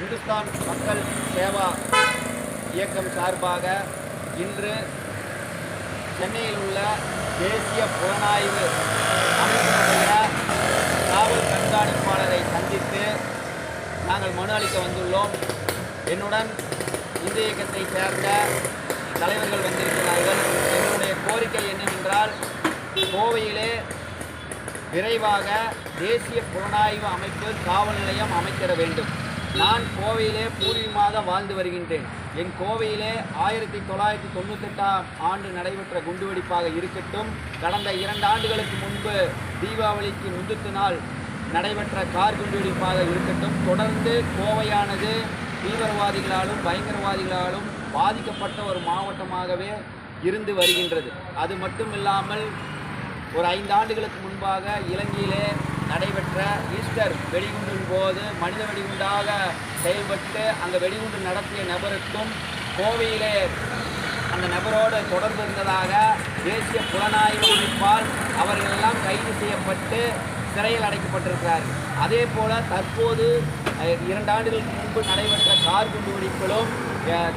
இந்துஸ்தான் மக்கள் சேவா இயக்கம் சார்பாக இன்று சென்னையில் உள்ள தேசிய புலனாய்வு அமைப்பினுடைய காவல் கண்காணிப்பாளரை சந்தித்து நாங்கள் மனு அளிக்க வந்துள்ளோம். என்னுடன் இந்து இயக்கத்தை சேர்ந்த தலைவர்கள் வந்திருக்கிறார்கள். எங்களுடைய கோரிக்கை என்னவென்றால் கோவையிலே விரைவாக தேசிய புலனாய்வு அமைப்பு காவல் நிலையம் அமைத்திட வேண்டும். நான் கோவையிலே பூர்வீகமாக வாழ்ந்து வருகின்றேன். என் கோவையிலே ஆயிரத்தி தொள்ளாயிரத்தி தொண்ணூத்தெட்டாம் ஆண்டு நடைபெற்ற குண்டுவெடிப்பாக இருக்கட்டும் கடந்த இரண்டு ஆண்டுகளுக்கு முன்பு தீபாவளிக்கு முந்தித்து நாள் நடைபெற்ற கார் குண்டுவெடிப்பாக இருக்கட்டும் தொடர்ந்து கோவையானது தீவிரவாதிகளாலும் பயங்கரவாதிகளாலும் பாதிக்கப்பட்ட ஒரு மாவட்டமாகவே இருந்து வருகின்றது. அது மட்டும் இல்லாமல் ஒரு ஐந்து ஆண்டுகளுக்கு முன்பாக இலங்கையிலே நடைபெற்ற ஈஸ்டர் வெடிகுண்டின் போது மனித வெடிகுண்டாக செயல்பட்டு அங்கே வெடிகுண்டு நடத்திய நபருக்கும் கோவையிலே அந்த நபரோடு தொடர்பு இருந்ததாக தேசிய புலனாய்வு அமைப்பால் அவர்களெல்லாம் கைது செய்யப்பட்டு சிறையில் அடைக்கப்பட்டிருக்கிறார் அதே போல் தற்போது இரண்டு ஆண்டுகளுக்கு முன்பு நடைபெற்ற கார் குண்டு வெடிப்பிலும்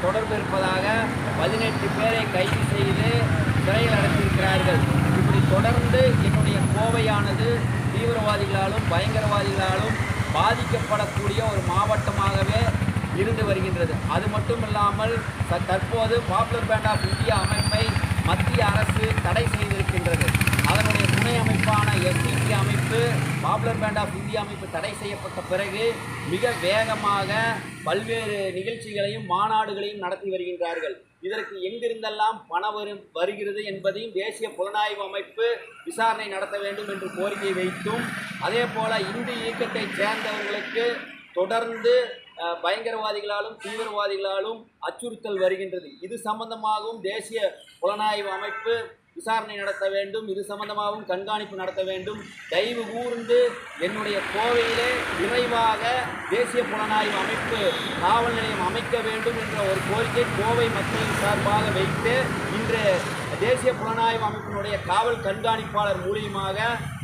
தொடர்பு இருப்பதாக பதினெட்டு பேரை கைது செய்து சிறையில் அடைத்திருக்கிறார்கள். இப்படி தொடர்ந்து என்னுடைய கோவையானது தீவிரவாதிகளாலும் பயங்கரவாதிகளாலும் பாதிக்கப்படக்கூடிய ஒரு மாவட்டமாகவே இருந்து வருகின்றது. அது மட்டும் இல்லாமல் தற்போது பாப்புலர் பேண்ட் ஆஃப் இந்தியா அமைப்பை மத்திய அரசு தடை செய்திருக்கின்றது. அதனுடைய துணை அமைப்பான எஸ்டிபி அமைப்பு பாப்புலர் பேண்ட் ஆஃப் இந்தியா அமைப்பு தடை செய்யப்பட்ட பிறகு மிக வேகமாக பல்வேறு நிகழ்ச்சிகளையும் மாநாடுகளையும் நடத்தி வருகின்றார்கள். இதற்கு எங்கிருந்தெல்லாம் பணம் வரும் வருகிறது என்பதையும் தேசிய புலனாய்வு அமைப்பு விசாரணை நடத்த வேண்டும் என்று கோரிக்கை வைத்தும் அதே போல இந்து இயக்கத்தை சேர்ந்தவர்களுக்கு தொடர்ந்து பயங்கரவாதிகளாலும் தீவிரவாதிகளாலும் அச்சுறுத்தல் வருகின்றது. இது சம்பந்தமாகவும் தேசிய புலனாய்வு அமைப்பு விசாரணை நடத்த வேண்டும் இது சம்பந்தமாகவும் கண்காணிப்பு நடத்த வேண்டும். தயவு கூர்ந்து என்னுடைய கோவையிலே விரைவாக தேசிய புலனாய்வு அமைப்பு காவல் நிலையம் அமைக்க வேண்டும் என்ற ஒரு கோரிக்கை கோவை மக்களின் சார்பாக வைத்து இன்று தேசிய புலனாய்வு அமைப்பினுடைய காவல் கண்காணிப்பாளர் மூலியமாக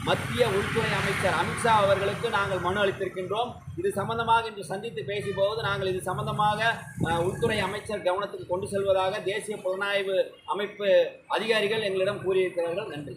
மத்திய உள்துறை அமைச்சர் அமித்ஷா அவர்களுக்கு நாங்கள் மனு அளித்திருக்கின்றோம். இது சம்பந்தமாக இன்று சந்தித்து பேசும்போது நாங்கள் இது சம்பந்தமாக உள்துறை அமைச்சர் கவனத்துக்கு கொண்டு செல்வதாக தேசிய புலனாய்வு அமைப்பு அதிகாரிகள் எங்களிடம் கூறியிருக்கிறார்கள். நன்றி.